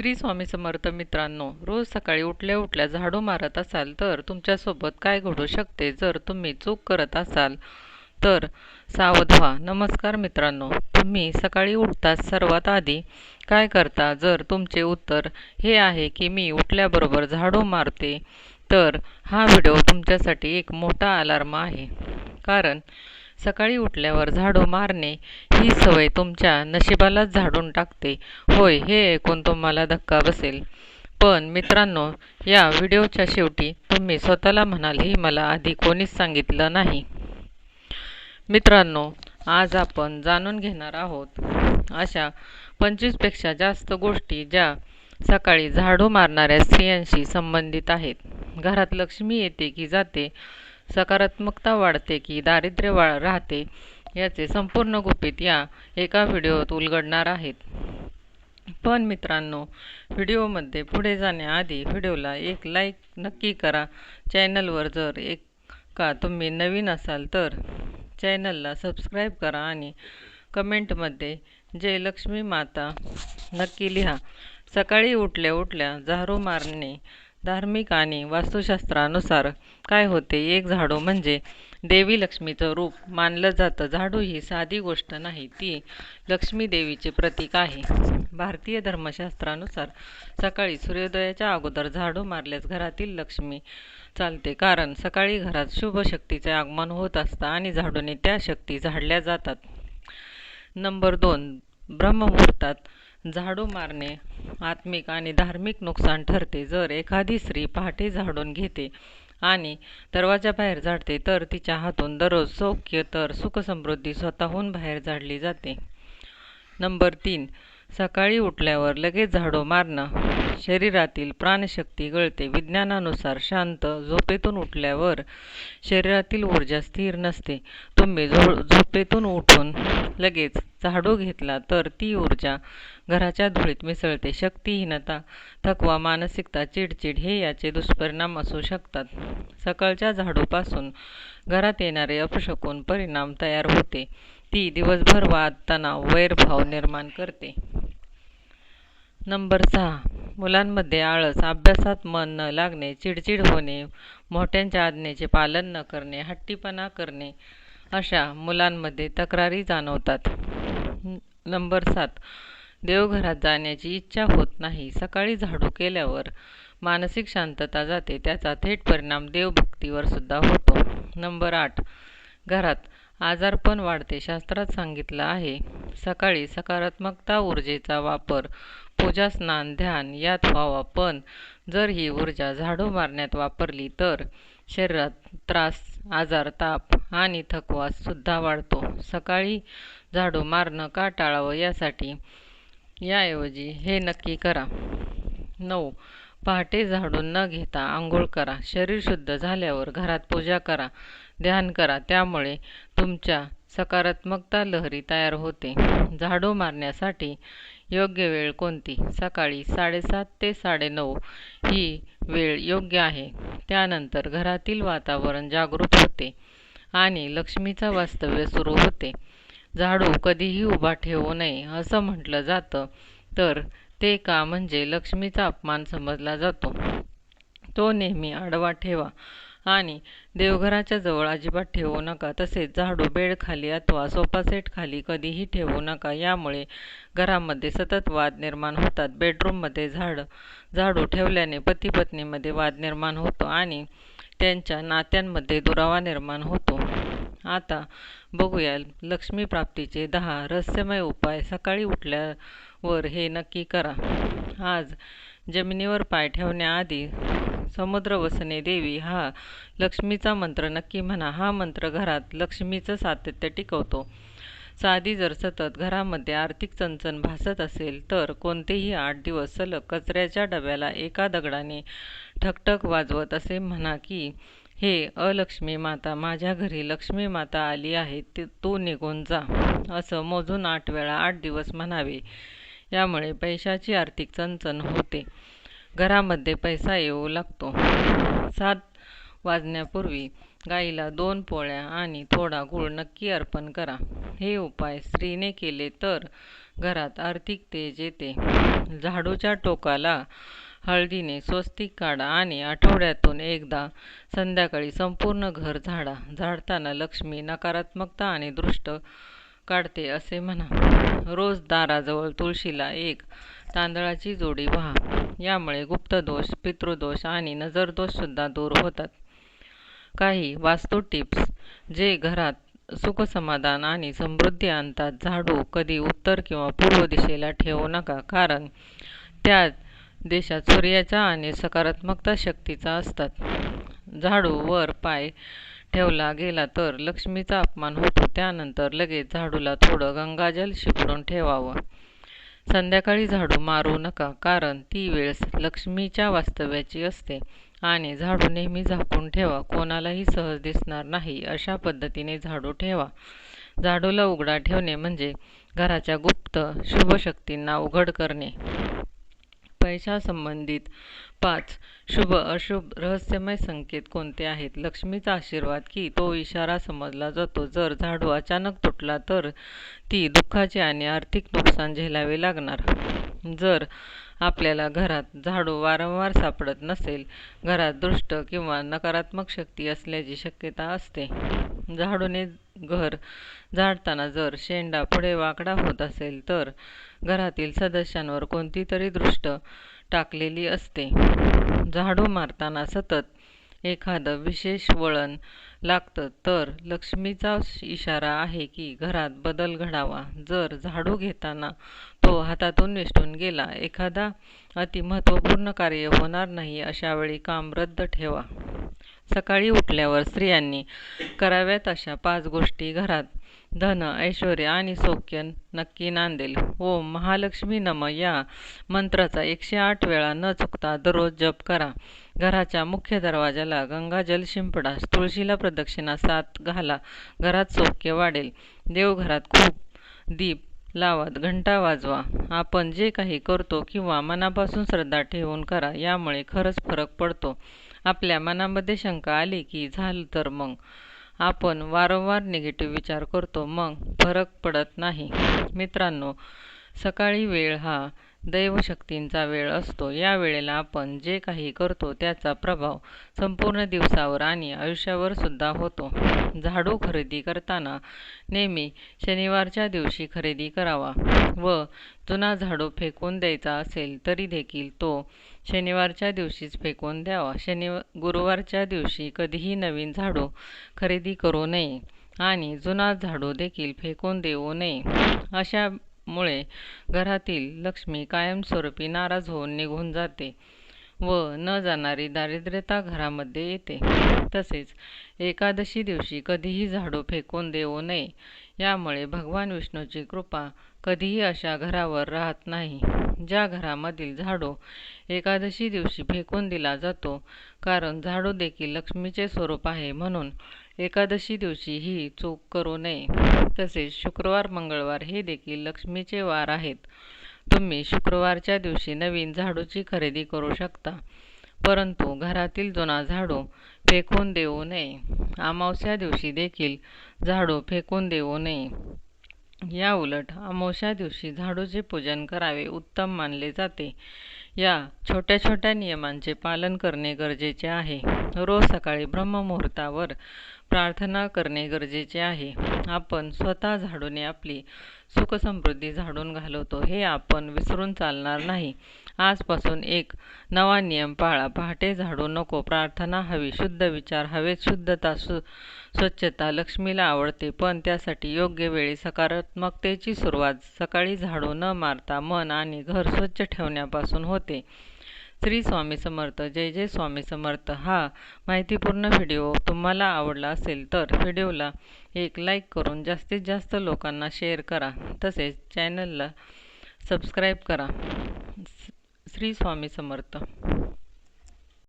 श्री स्वामी समर्थ मित्रांनो रोज सकाळी उठल्या उठल्या झाडू मारत असाल तर तुमच्यासोबत काय घडू शकते जर तुम्ही चूक करत असाल तर सावध व्हा. नमस्कार मित्रांनो तुम्ही सकाळी उठताच सर्वात आधी काय करता? जर तुमचे उत्तर हे आहे की मी उठल्याबरोबर झाडू मारते तर हा व्हिडिओ तुमच्यासाठी एक मोठा अलार्म आहे. कारण सकाळी उठल्यावर झाडू मारणे ही सवय तुमच्या नशिबालाच झाडून टाकते. होय हे ऐकून तुम्हाला धक्का बसेल. पण मित्रांनो या व्हिडिओच्या शेवटी तुम्ही स्वतःला म्हणाल ही मला आधी कोणीच सांगितलं नाही. मित्रांनो आज आपण जाणून घेणार आहोत अशा पंचवीसपेक्षा जास्त गोष्टी ज्या सकाळी झाडू मारणाऱ्या स्त्रियांशी संबंधित आहेत. घरात लक्ष्मी येते की जाते सकारात्मकता वाढते की दारिद्र्य वा राहते याचे संपूर्ण गुपित या एका व्हिडिओत उलगडणार आहेत. पण मित्रांनो व्हिडिओमध्ये पुढे जाण्याआधी व्हिडिओला एक लाईक नक्की करा. चॅनलवर जर एक का तुम्ही नवीन असाल तर चॅनलला सबस्क्राईब करा आणि कमेंटमध्ये जय लक्ष्मी माता नक्की लिहा. सकाळी उठल्या उठल्या झारू मारणे धार्मिक आणि वास्तुशास्त्रानुसार काय होते? एक झाडू म्हणजे देवी लक्ष्मीचं रूप मानलं जातं. झाडू ही साधी गोष्ट नाही ती लक्ष्मी देवीचे प्रतीक आहे. भारतीय धर्मशास्त्रानुसार सकाळी सूर्योदयाच्या अगोदर झाडू मारल्यास घरातील लक्ष्मी चालते. कारण सकाळी घरात शुभ शक्तीचे आगमन होत असतं आणि झाडूने त्या शक्ती झाडल्या जातात. नंबर दोन ब्रह्ममुहूर्तात झाडू मारणे आत्मिक आणि धार्मिक नुकसान ठरते. जर एखादी स्त्री पहाटे झाडून घेते आणि दरवाजाबाहेर झाडते तर तिच्या हातून दररोज सौख्य तर सुखसमृद्धी स्वतःहून बाहेर झाडली जाते. नंबर तीन सकाळी उठल्यावर लगेच झाडू मारणं. शरीरातील प्राणशक्ती गळते. विज्ञानानुसार शांत झोपेतून उठल्यावर शरीरातील ऊर्जा स्थिर नसते. तुम्ही झो झोपेतून उठून लगेच झाडू घेतला तर ती ऊर्जा घराच्या धुळीत मिसळते. शक्तिहीनता थकवा मानसिकता चिडचिड हे याचे दुष्परिणाम असू शकतात. सकाळच्या झाडूपासून घरात येणारे अपशकून परिणाम तयार होते. ती दिवसभर वाद तणाव वैरभाव निर्माण करते. नंबर सहा. मुलांमध्ये आळस अभ्यासात मन न लागणे चिडचिड होणे मोठ्यांच्या आज्ञेचे पालन न करणे हट्टीपणा करणे अशा मुलांमध्ये तक्रारी जाणवतात. नंबर सात देवघरात जाण्याची इच्छा होत नाही. सकाळी झाडू केल्यावर मानसिक शांतता जाते. त्याचा थेट परिणाम देवभक्तीवर सुद्धा होतो. नंबर आठ घरात आजारपण वाढते. शास्त्रात सांगितलं आहे सकाळी सकारात्मकता ऊर्जेचा वापर पूजा स्नान ध्यान यात व्हावा. पण जर ही ऊर्जा झाडू मारण्यात वापरली तर शरीरात त्रास आजार ताप आणि थकवासुद्धा वाढतो. सकाळी झाडू मारणं का टाळावं यासाठी याऐवजी हे नक्की करा. नऊ. पहाटे झाडून न घेता आंघोळ करा. शरीर शुद्ध झाल्यावर घरात पूजा करा. ध्यान करा. त्यामुळे तुमच्या सकारात्मकता लहरी तयार होते. झाडू मारण्यासाठी योग्य वेळ कोणती? सकाळी साडेसात ते साडेनऊ ही वेळ योग्य आहे. त्यानंतर घरातील वातावरण जागृत होते आणि लक्ष्मीचा वास्तव्य सुरू होते. झाडू कधीही उभा ठेवू नये असं म्हटलं जातं तर ते का म्हणजे लक्ष्मीचा अपमान समजला जातो? तो नेहमी आडवा ठेवा. आणि देवघराच्या जवळ अजिबात ठेवू नका. तसेच झाडू बेडखाली अथवा सोफा सेट खाली कधीही ठेवू नका. यामुळे घरामध्ये सतत वाद निर्माण होतात. बेडरूममध्ये झाड झाडू ठेवल्याने पती पत्नीमध्ये वाद निर्माण होतो आणि त्यांच्या नात्यांमध्ये दुरावा निर्माण होतो. आता बघूया लक्ष्मी प्राप्तीचे दहा रहस्यमय उपाय. सकाळी उठल्यावर हे नक्की करा. आज जमिनीवर पाय ठेवण्याआधी समुद्र वसने देवी हा लक्ष्मीचा मंत्र. नक्की म्हणा हा मंत्र घरात लक्ष्मीचं सातत्य टिकवतो. साधी जर सतत घरामध्ये आर्थिक चणचण भासत असेल तर कोणतेही आठ दिवस सलग कचऱ्याच्या डब्याला एका दगडाने ठकठक वाजवत असे म्हणा की हे अलक्ष्मी माता माझ्या घरी लक्ष्मी माता आली आहे ते तू निघून जा. असं मोजून आठ वेळा आठ दिवस म्हणावे. यामुळे पैशाची आर्थिक चणचण होते. घरामध्ये पैसा येऊ लागतो. सात वाजण्यापूर्वी गाईला दोन पोळ्या आणि थोडा गूळ नक्की अर्पण करा. हे उपाय स्त्रीने केले तर घरात आर्थिक तेज येते. झाडूच्या टोकाला हळदीने स्वस्तिक काढा आणि आठवड्यातून एकदा संध्याकाळी संपूर्ण घर झाडा. झाडताना लक्ष्मी नकारात्मकता आणि दृष्ट काढते असे म्हणा. रोज दाराजवळ तुळशीला एक तांदळाची जोडी व्हा यामुळे गुप्तदोष पितृदोष आणि नजरदोषसुद्धा दूर होतात. काही वास्तू टिप्स जे घरात सुखसमाधान आणि समृद्धी आणतात. झाडू कधी उत्तर किंवा पूर्व दिशेला ठेवू नका कारण त्या देशात सूर्याचा आणि सकारात्मकता शक्तीचा असतात. झाडू वर पाय ठेवला गेला तर लक्ष्मीचा अपमान होतो. त्यानंतर लगेच झाडूला थोडं गंगाजल शिपडून ठेवावं. संध्याकाळी झाडू मारू नका कारण ती वेळ लक्ष्मीच्या वास्तव्याची असते आणि झाडू नेहमी झाकून ठेवा कोणालाही सहज दिसणार नाही अशा पद्धतीने झाडू ठेवा. झाडूला उघडा ठेवणे म्हणजे घराच्या गुप्त शुभशक्तींना उघड करणे. पैशासंबंधित पाच शुभ अशुभ रहस्यमय संकेत कोणते आहेत? लक्ष्मीचा आशीर्वाद की तो इशारा समजला जातो. जर झाडू अचानक तुटला तर ती दुःखाचे आणि आर्थिक नुकसान झेलावे लागणार. जर आपल्याला घरात झाडू वारंवार सापडत नसेल घरात दृष्ट किंवा नकारात्मक शक्ती असल्याची शक्यता असते. झाडूने घर झाडताना जर शेंडा पुढे वाकडा होत असेल तर घरातील सदस्यांवर कोणती तरी दृष्ट टाकलेली असते. झाडू मारताना सतत एखादं विशेष वळण लागतं तर लक्ष्मीचा इशारा आहे की घरात बदल घडावा. जर झाडू घेताना तो हातातून निष्ठून गेला एखादा अतिमहत्त्वपूर्ण कार्य होणार नाही अशावेळी काम रद्द ठेवा. सकाळी उठल्यावर स्त्रियांनी कराव्यात अशा पाच गोष्टी घरात. धन ऐश्वर आणि सौख्य नक्की नांदेल. ओम महालक्ष्मी नम या मंत्राचा एकशे आठ वेळा न चुकता दररोज जप करा. घराच्या मुख्य दरवाजाला गंगाजल शिंपडा तुळशीला प्रदक्षिणा सात घाला. घरात सौख्य वाढेल. देवघरात खूप दीप लावत घंटा वाजवा. आपण जे काही करतो किंवा मनापासून श्रद्धा ठेवून करा यामुळे खरंच फरक पडतो. आपल्या मनामध्ये शंका आली की झालं तर मग? आपण वारंवार निगेटिव्ह विचार करतो मग फरक पडत नाही. मित्रांनो सकाळी वेळ हा दैवशक्तींचा वेळ असतो. या वेळेला आपण जे काही करतो त्याचा प्रभाव संपूर्ण दिवसावर आणि आयुष्यावर सुद्धा होतो. झाडू खरेदी करताना नेहमी शनिवारच्या दिवशी खरेदी करावा व जुना झाडू फेकून द्यायचा असेल तरी देखील तो शनिवारच्या दिवशीच फेकून द्यावा. शनिवार गुरुवारच्या दिवशी कधीही नवीन झाडू खरेदी करू नये आणि जुना झाडू देखील फेकून देऊ नये. अशा मुळे घरातील लक्ष्मी कायमस्वरूपी नाराज होऊन निघून जाते व न जाणारी दारिद्र्यता घरामध्ये येते. तसेच एकादशी दिवशी कधीही झाडू फेकून देऊ नये यामुळे भगवान विष्णूची कृपा कधीही अशा घरावर राहत नाही. ज्या घरामधील झाडू एकादशी दिवशी फेकून दिला जातो कारण झाडू देखील लक्ष्मीचे स्वरूप आहे म्हणून एकादशी दिवशी ही चूक करू नये. तसेच शुक्रवार मंगळवार हे देखील लक्ष्मीचे वार आहेत. तुम्ही शुक्रवारच्या दिवशी नवीन झाडूची खरेदी करू शकता. परंतु घरातील जुना झाडू फेकून देऊ नये. अमावस्या दिवशी देखील झाडू फेकून देऊ नये. या उलट अमावस्या दिवशी झाडूचे पूजन करावे उत्तम मानले जाते. या छोट्या छोट्या नियमांचे पालन करणे गरजेचे आहे. रोज सकाळी ब्रह्ममुहूर्तावर प्रार्थना करणे गरजेचे आहे. आपण स्वतः झाडूने आपली सुखसमृद्धी झाडून घालवतो हे आपण विसरून चालणार नाही. आजपासून एक नवा नियम पाळा. पहाटे झाडू नको प्रार्थना हवी शुद्ध विचार हवेत शुद्धता सु स्वच्छता लक्ष्मीला आवडते पण त्यासाठी योग्य वेळी सकारात्मकतेची सुरुवात. सकाळी झाडू न मारता मन आणि घर स्वच्छ ठेवण्यापासून होते. श्री स्वामी समर्थ जय जय स्वामी समर्थ. हा माहितीपूर्ण व्हिडिओ तुम्हाला आवडला असेल तर व्हिडिओला एक लाईक करून जास्तीत जास्त लोकांना शेअर करा. तसेच चॅनलला सबस्क्राईब करा. श्री स्वामी समर्थ.